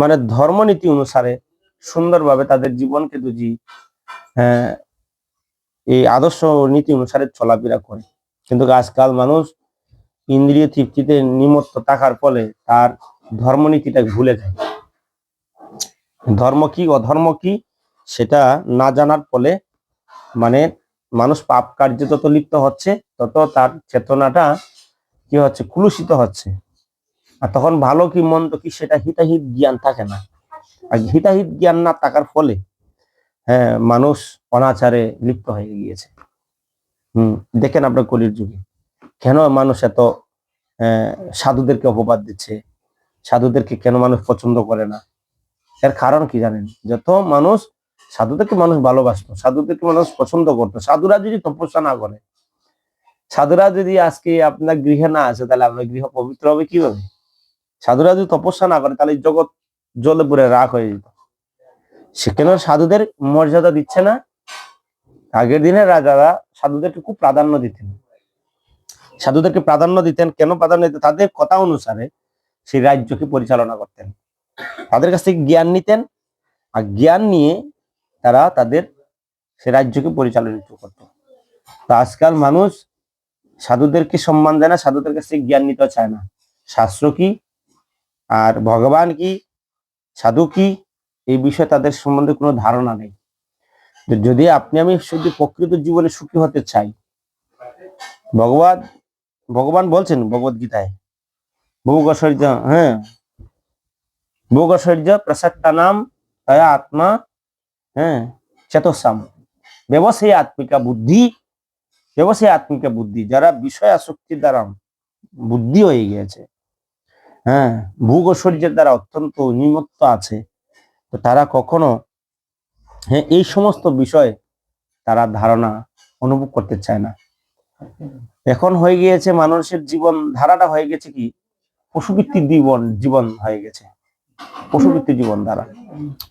মানে ধর্মনীতি অনুসারে সুন্দরভাবে তাদের জীবনকে যদি হ্যাঁ, এই আদর্শ নীতি অনুসারে চলাফেরা করে। কিন্তু আজকাল মানুষ ইন্দ্রিয় তৃপ্তিতে নিমত্ত থাকার ফলে তার ধর্মনীতিটা ভুলে যায়। ধর্ম কি অধর্ম কি সেটা না জানার ফলে মানে মানুষ পাপ কার্যে যত লিপ্ত হচ্ছে তত তার চেতনাটা কি হচ্ছে কুলুষিত হচ্ছে। আর তখন ভালো কি মন্দ কি সেটা হিতাহিত জ্ঞান থাকে না। আর হিতাহিত জ্ঞান না থাকার ফলে হ্যাঁ মানুষ অনাচারে লিপ্ত হয়ে গিয়েছে। হম দেখেন আপনার কলির যুগে। কেন মানুষ এত আহ, সাধুদেরকে অপবাদ দিচ্ছে? সাধুদেরকে কেন মানুষ পছন্দ করে না? এর কারণ কি জানেন? যত মানুষ সাধুদেরকে মানুষ ভালোবাসতো সাধুদেরকে মানুষ পছন্দ করতো। সাধুরা যদি তপস্যা না করে সাধুরা যদি আজকে আপনার গৃহে না আসে তাহলে আপনার গৃহ পবিত্র হবে কীভাবে? সাধুরা যদি তপস্যা না করে, তাহলে জগৎ জলে পুরে রাগ হয়ে যেত। সেখানে সাধুদের মর্যাদা দিচ্ছে না? আগের দিনের রাজারা সাধুদেরকে খুব প্রাধান্য দিতেন। সাধুদেরকে প্রাধান্য দিতেন, কেন প্রাধান্য দিতেন? তাদের কথা অনুসারে সেই রাজ্যকে পরিচালনা করতেন। তাদের কাছ থেকে জ্ঞান নিতেন, আর জ্ঞান নিয়ে তারা তাদের সে রাজ্যকে পরিচালিত করত। তো আজকাল মানুষ সাধুদেরকে সম্মান দেয় না, সাধুদের কাছ থেকে জ্ঞান নিতে চায় না। শাস্ত্র কি? আর ভগবান কি? সাধু কি? এই বিষয়ে তাদের সম্বন্ধে কোনো ধারণা নেই। যদি আপনি আমি শুধু প্রকৃত জীবনে সুখী হতে চাই, ভগবান ভগবান বলছেন ভগবত গীতায় ভোগৈশ্বর্য হ্যাঁ ভোগৈশ্বর্য প্রসক্তা নাম তয়া আত্মা হ্যাঁ চেতসাম। ব্যবসায়ী আত্মিকা বুদ্ধি, ব্যবসায়ী আত্মিকা বুদ্ধি, যারা বিষয় আসক্তির দ্বারা বুদ্ধি হয়ে গিয়েছে। হ্যাঁ ভোগ ঐশ্বর্যের দ্বারা অত্যন্ত নিমত্ত আছে। তো তারা কখনো হ্যাঁ এই সমস্ত বিষয় তারা ধারণা অনুভব করতে চায় না। এখন হয়ে গিয়েছে মানুষের জীবন, ধারাটা হয়ে গেছে কি? পশুভিত্তিক জীবন জীবন হয়ে গেছে। পশুভিত্তিক জীবন ধারা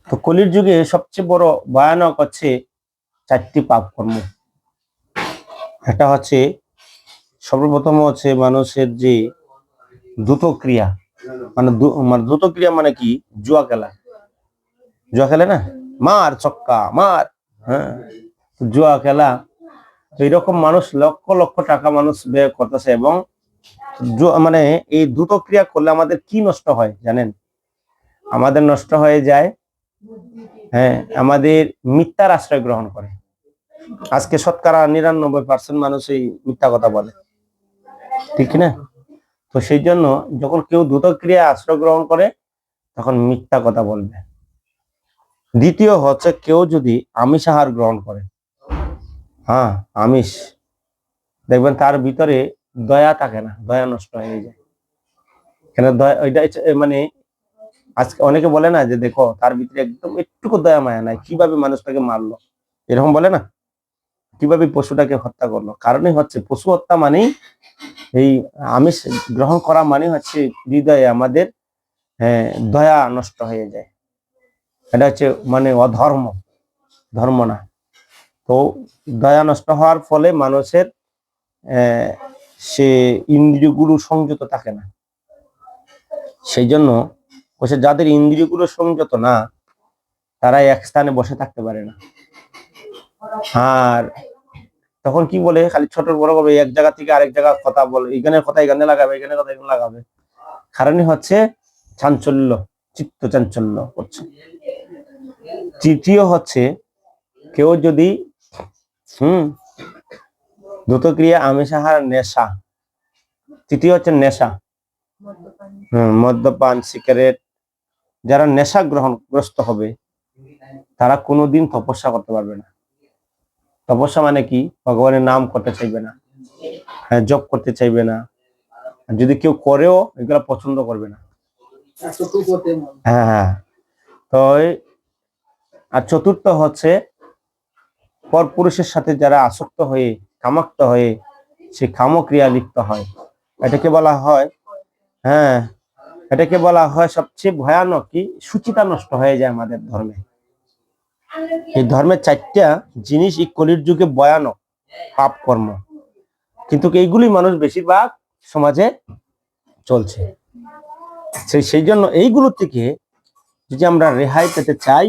তো কলির যুগে সবচেয়ে বড় ভয়ানক হচ্ছে চারটি পাপ কর্ম একটা হচ্ছে, সর্বপ্রথম হচ্ছে মানুষের যে দ্রুত ক্রিয়া মানে মানে দ্রুত ক্রিয়া মানে কি? জুয়া খেলা। জুয়া খেলে না? মার চক্কা মার। হ্যাঁ? জুয়া খেলা তো এরকম মানুষ লক্ষ লক্ষ টাকা মানুষ ব্যয় করতেছে এবং মানে এই দ্রুত ক্রিয়া করলে আমাদের কি নষ্ট হয় জানেন? আমাদের নষ্ট হয়ে যায় হ্যাঁ আমাদের মিথ্যার আশ্রয় গ্রহণ করে। আজকে শতকরা নিরানব্বই পার্সেন্ট মানুষ এই মিথ্যা কথা বলে। ঠিক না? তো সেই জন্য যখন কেউ দ্রুত ক্রিয়া আশ্রয় গ্রহণ করে, তখন মিথ্যা কথা বলবে। দ্বিতীয় হচ্ছে কেউ যদি আমিষ আহার গ্রহণ করে হ্যাঁ আমিষ, দেখবেন তার ভিতরে দয়া থাকে না, দয়া নষ্ট হয়ে যায়। কেন দয়া, ওইটা মানে আজকে অনেকে বলে না যে দেখো, তার ভিতরে একদম একটুকু দয়া মায়া নাই, কীভাবে মানুষটাকে মারলো? এরকম বলে না? কীভাবে পশুটাকে হত্যা করল? কারণই হচ্ছে পশু হত্যা মানেই এই আমিষ গ্রহণ করা মানে হচ্ছে হৃদয়ে আমাদের হ্যাঁ, দয়া নষ্ট হয়ে যায়। এটা হচ্ছে মানে অধর্ম ধর্ম না। তো দয়া নষ্ট হওয়ার ফলে মানুষের সে ইন্দ্রিয়গুলো সংযত থাকে না। সেই জন্য বলছে যাদের ইন্দ্রিয়গুলো সংযত না তারা এক স্থানে বসে থাকতে পারে না। আর তখন কি বলে? খালি ছোট বড় হবে এক জায়গা থেকে আরেক জায়গা কথা বলে। এখানে কথা এখানে লাগাবে এখানে কথা এখানে লাগাবে। কারণই হচ্ছে চাঞ্চল্য, চিত্ত চাঞ্চল্য করছে। তৃতীয় হচ্ছে, কেউ যদি, হুম দ্রুত ক্রিয়া আমিষ নেশা। তৃতীয় হচ্ছে নেশা। হুম, মদ্যপান, সিগারেট, যারা নেশা গ্রহণগ্রস্ত হবে, তারা কোনোদিন তপস্যা করতে পারবে না। তপস্যা মানে কি? ভগবানের নাম করতে চাইবে না। হ্যাঁ জব করতে চাইবে না। যদি কেউ করেও, এগুলা পছন্দ করবে না। হ্যাঁ হ্যাঁ। তো আর চতুর্থ হচ্ছে, পরপুরুষের সাথে যারা আসক্ত হয়ে, কামাক্ত হয়ে, সে কামক্রিয়া লিপ্ত হয়। এটাকে বলা হয় হ্যাঁ এটাকে বলা হয় সবচেয়ে ভয়ানক কি? সুচিতা নষ্ট হয়ে যায় আমাদের ধর্মে। এই ধর্মের চারটা জিনিস এই কলির যুগে ভয়ানক পাপ কর্ম কিন্তু এইগুলি মানুষ বেশিরভাগ সমাজে চলছে। সেই সেই জন্য এইগুলো থেকে যদি আমরা রেহাই পেতে চাই,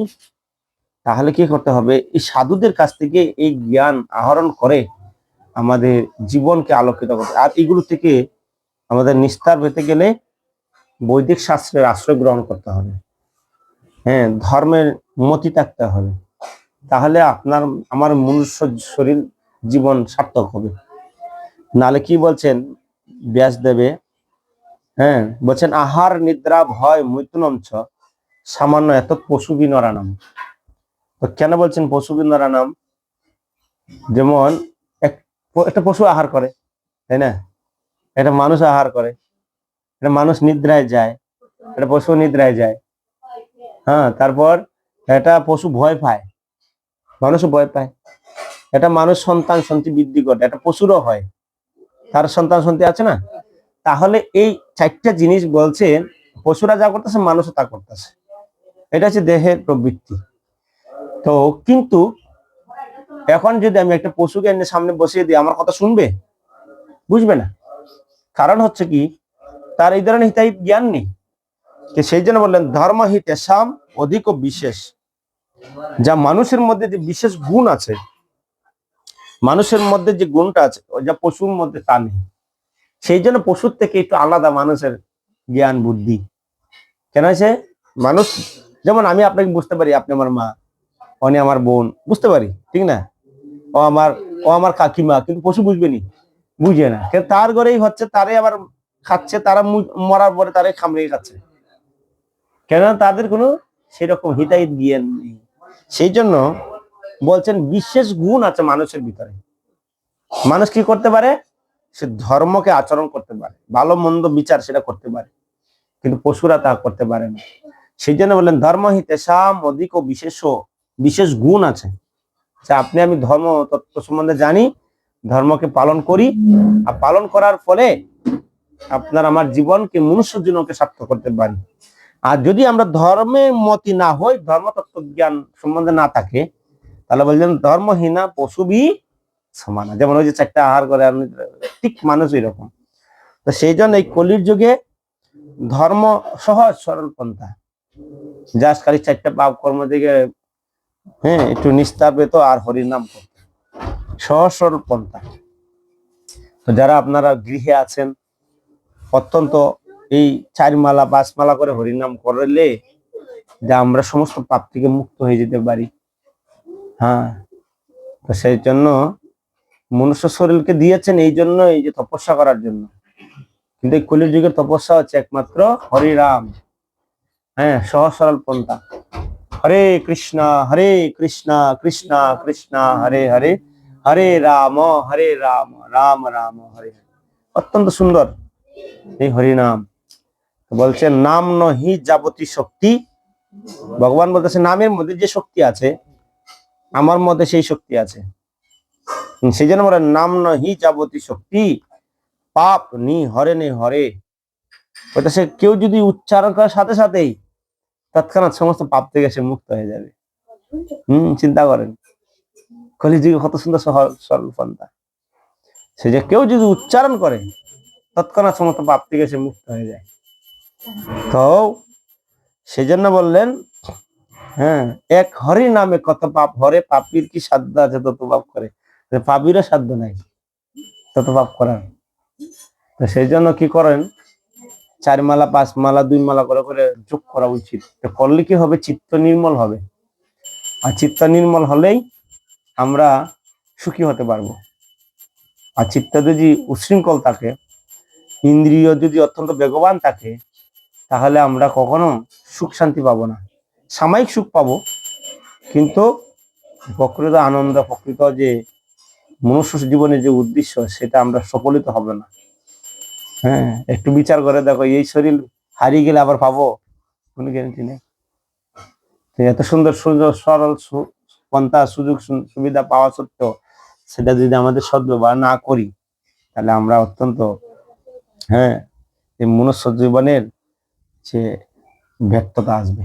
তাহলে কি করতে হবে? এই সাধুদের কাছ থেকে এই জ্ঞান আহরণ করে আমাদের জীবনকে আলোকিত করতে। আর এগুলো থেকে আমাদের নিস্তার পেতে গেলে বৈদিক শাস্ত্রের আশ্রয় গ্রহণ করতে হবে। হ্যাঁ ধর্মের মতি থাকতে হবে। তাহলে আপনার, আমার মনুষ্য শরীর, জীবন সার্থক হবে। নালে কি বলছেন? ব্যাস দেবে। হ্যাঁ বলছেন, আহার, নিদ্রা, ভয় ছ। সামান্য এত পশু বিনরানাম। তো কেন বলছেন পশু বিনরানাম? যেমন, এক একটা পশু আহার করে, তাই না? একটা মানুষ আহার করে, একটা মানুষ নিদ্রায় যায়, একটা পশু নিদ্রায় যায়। হ্যাঁ তারপর এটা পশু ভয় পায়। মানুষও ভয় পায়। এটা মানুষ সন্তান সন্ততি বৃদ্ধি করে একটা পশুরও হয়। তার সন্তান সন্ততি আছে না? তাহলে এই চারটা জিনিস বলছে, পশুরা যা করতেছে, মানুষও তা করতেছে। এটা হচ্ছে দেহের প্রবৃত্তি। তো কিন্তু এখন যদি আমি একটা পশুকে এনে সামনে বসিয়ে দিই, আমার কথা শুনবে? বুঝবে না। কারণ হচ্ছে কি, তার এই ধরনের হিতাহিত জ্ঞান নেই। সেই জন্য বললেন ধর্ম হিতেশাম অধিক ও বিশেষ। যা মানুষের মধ্যে যে বিশেষ গুণ আছে, মানুষের মধ্যে যে গুণটা আছে যা পশুর মধ্যে তা নেই। সেই জন্য পশুর থেকে একটু আলাদা মানুষের জ্ঞান, বুদ্ধি। কেন আছে মানুষ, যেমন আমি আপনাকে বুঝতে পারি, আপনি আমার মা, উনি আমার বোন, বুঝতে পারি, ঠিক না? ও আমার ও আমার কাকিমা, কিন্তু পশু বুঝবে নি, বুঝে না। কিন্তু তার ঘরেই হচ্ছে তারে আবার খাচ্ছে, তারা মরার পরে তারে খামড়িয়ে খাচ্ছে। কেন তাদের কোনো সেরকম হিতাহিত জ্ঞান নেই। সেই জন্য বলছেন, বিশেষ গুণ আছে মানুষের ভিতরে। মানুষ কি করতে পারে? সে ধর্মকে আচরণ করতে পারে। ভালো, মন্দ বিচার সেটা করতে পারে। কিন্তু পশুরা তা করতে পারে না। সেই জন্য বললেন ধর্ম হিতেশাম অধিক ও বিশেষ বিশেষ গুণ আছে। যে আপনি আমি ধর্ম তত্ত্ব সম্বন্ধে জানি, ধর্মকে পালন করি। আর পালন করার ফলে আপনার আমার জীবনকে মনুষ্য জীবনকে সার্থক করতে পারি। আর যদি আমরা ধর্মে মতি না হই ধর্মতত্ত্ব জ্ঞান সম্বন্ধে না থাকে, তাহলে বলছেন ধর্মহীনা পশুবি সমান যেমন ওই যে চারটা আহার করে ঠিক মানুষ এরকম তো সেই জন্য এই কলির যুগে ধর্ম সহজ, সরল পন্থা। জাস্ট খালি চারটা পাপ কর্ম থেকে হ্যাঁ একটু নিস্তার পেত আর হরির নাম করত। সহজ, সরল পন্থা। তো যারা আপনারা গৃহে আছেন, অত্যন্ত এই চার মালা পাঁচ মালা করে হরিনাম করলে যে আমরা সমস্ত পাপ থেকে মুক্ত হয়ে যেতে পারি। হ্যাঁ তো সেই জন্য মনুষ্য শরীরকে দিয়েছেন এই জন্য এই যে তপস্যা করার জন্য। কিন্তু এই কলির যুগের তপস্যা হচ্ছে একমাত্র হরিরাম। হ্যাঁ সহজ সরল পন্থা। হরে কৃষ্ণ হরে কৃষ্ণ কৃষ্ণ কৃষ্ণ, হরে হরে হরে রাম হরে রাম রাম রাম, হরে হরে। অত্যন্ত সুন্দর এই হরিনাম। তো বলছেন নাম নহি যাবতী শক্তি। ভগবান বলতেছে, নামের মধ্যে যে শক্তি আছে, আমার মধ্যে সেই শক্তি আছে। সেই জন্য বলে, নাম নহি যাবতী শক্তি, পাপ নি হরে নে হরে। বলতেছে, কেউ যদি উচ্চারণ করার সাথে সাথেই তৎক্ষণাৎ সমস্ত পাপ থেকে সে মুক্ত হয়ে যাবে। হম, চিন্তা করেন। কলিযুগে কত সুন্দর সরল পন্থা। সে যে কেউ যদি উচ্চারণ করে, তৎক্ষণাৎ সমস্ত পাপ থেকে সে মুক্ত হয়ে যায়। তো সেজন্য বললেন হ্যাঁ এক হরি নামে কত পাপ হরে, পাপির কি সাধ্য আছে তত পাপ করে? পাপিরও সাধ্য নাই, তত পাপ করার। তো সেই জন্য কি করেন, চার মালা, পাঁচ মালা, দুই মালা করে করে যোগ করা উচিত। করলে কি হবে? চিত্ত নির্মল হবে। আর চিত্ত নির্মল হলেই আমরা সুখী হতে পারব। আর চিত্ত যদি উশৃঙ্খল থাকে, ইন্দ্রিয় যদি অত্যন্ত বেগবান থাকে তাহলে আমরা কখনো সুখ শান্তি পাবো না। সাময়িক সুখ পাবো, কিন্তু প্রকৃত আনন্দ, প্রকৃত যে মনুষ্য জীবনের যে উদ্দেশ্য, সেটা আমরা সফলিত হবে না। হ্যাঁ একটু বিচার করে দেখো, এই শরীর হারিয়ে গেলে আবার পাবো? কোনো গ্যারেন্টি নেই। এত সুন্দর সুন্দর, সরল পন্থা সুযোগ সুবিধা পাওয়া সত্ত্বেও সেটা যদি আমাদের সদ্ব্যবহার না করি, তাহলে আমরা অত্যন্ত হ্যাঁ এই মনুষ্য জীবনের যে ব্যর্থতা আসবে।